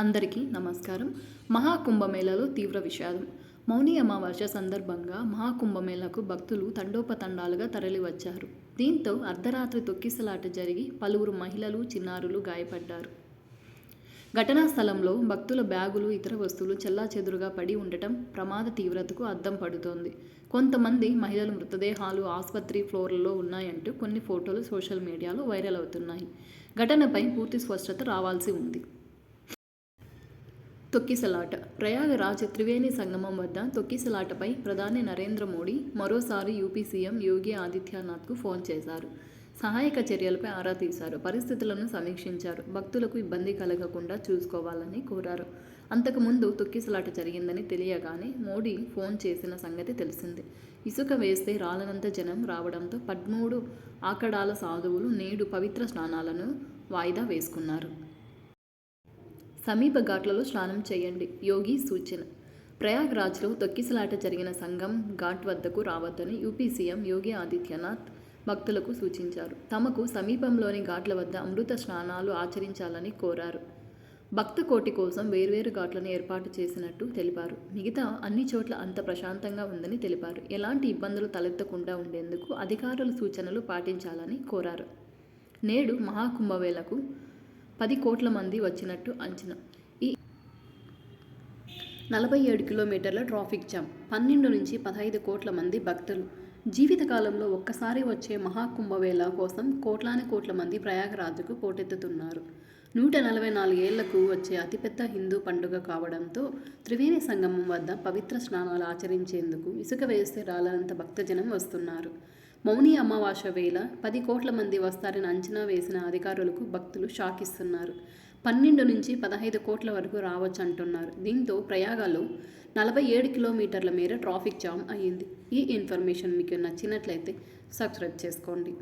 అందరికీ నమస్కారం. మహాకుంభమేళలో తీవ్ర విషాదం. మౌని అమావాస్య సందర్భంగా మహాకుంభమేళకు భక్తులు తండోపతండాలుగా తరలివచ్చారు. దీంతో అర్ధరాత్రి తొక్కిసలాట జరిగి పలువురు మహిళలు చిన్నారులు గాయపడ్డారు. ఘటనా స్థలంలో భక్తుల బ్యాగులు ఇతర వస్తువులు చెల్లాచెదురుగా పడి ఉండటం ప్రమాద తీవ్రతకు అద్దం పడుతోంది. కొంతమంది మహిళల మృతదేహాలు ఆసుపత్రి ఫ్లోర్లలో ఉన్నాయంటూ కొన్ని ఫోటోలు సోషల్ మీడియాలో వైరల్ అవుతున్నాయి. ఘటనపై పూర్తి స్పష్టత రావాల్సి ఉంది. తొక్కిసలాట. ప్రయాగరాజ్ త్రివేణి సంగమం వద్ద తొక్కిసలాటపై ప్రధాని నరేంద్ర మోడీ మరోసారి యూపీ సీఎం యోగి ఆదిత్యనాథ్కు ఫోన్ చేశారు. సహాయక చర్యలపై ఆరా తీశారు. పరిస్థితులను సమీక్షించారు. భక్తులకు ఇబ్బంది కలగకుండా చూసుకోవాలని కోరారు. అంతకుముందు తొక్కిసలాట జరిగిందని తెలియగానే మోడీ ఫోన్ చేసిన సంగతి తెలిసిందే. ఇసుక వేస్తే రాలనంత జనం రావడంతో పదమూడు ఆకడాల సాధువులు నేడు పవిత్ర స్నానాలను వాయిదా వేసుకున్నారు. సమీప ఘాట్లలో స్నానం చేయండి. యోగి సూచన. ప్రయాగ్రాజ్లో తొక్కిసలాట జరిగిన సంఘం ఘాట్ వద్దకు రావద్దని యూపీ సీఎం యోగి ఆదిత్యనాథ్ భక్తులకు సూచించారు. తమకు సమీపంలోని ఘాట్ల వద్ద అమృత స్నానాలు ఆచరించాలని కోరారు. భక్త కోటి కోసం వేర్వేరు ఘాట్లను ఏర్పాటు చేసినట్టు తెలిపారు. మిగతా అన్ని చోట్ల అంత ప్రశాంతంగా ఉందని తెలిపారు. ఎలాంటి ఇబ్బందులు తలెత్తకుండా ఉండేందుకు అధికారుల సూచనలు పాటించాలని కోరారు. నేడు మహాకుంభవేళకు పది కోట్ల మంది వచ్చినట్టు అంచనా. ఈ నలభై ఏడు కిలోమీటర్ల ట్రాఫిక్ జామ్. పన్నెండు నుంచి పదహైదు కోట్ల మంది భక్తులు. జీవితకాలంలో ఒక్కసారి వచ్చే మహాకుంభవేళ కోసం కోట్లాని కోట్ల మంది ప్రయాగరాజుకు పోటెత్తుతున్నారు. నూట నలభై నాలుగేళ్ళకు వచ్చే అతిపెద్ద హిందూ పండుగ కావడంతో త్రివేణి సంగమం వద్ద పవిత్ర స్నానాలు ఆచరించేందుకు ఇసుక వేస్తే రాలనంత భక్తజనం వస్తున్నారు. మౌని అమావాస్య వేళ పది కోట్ల మంది వస్తారని అంచనా వేసిన అధికారులకు భక్తులు షాక్ ఇస్తున్నారు పన్నెండు నుంచి పదహైదు కోట్ల వరకు రావచ్చు అంటున్నారు. దీంతో ప్రయాగాలో నలభై ఏడు కిలోమీటర్ల మేర ట్రాఫిక్ జామ్ అయ్యింది. ఈ ఇన్ఫర్మేషన్ మీకు నచ్చినట్లయితే సబ్స్క్రైబ్ చేసుకోండి.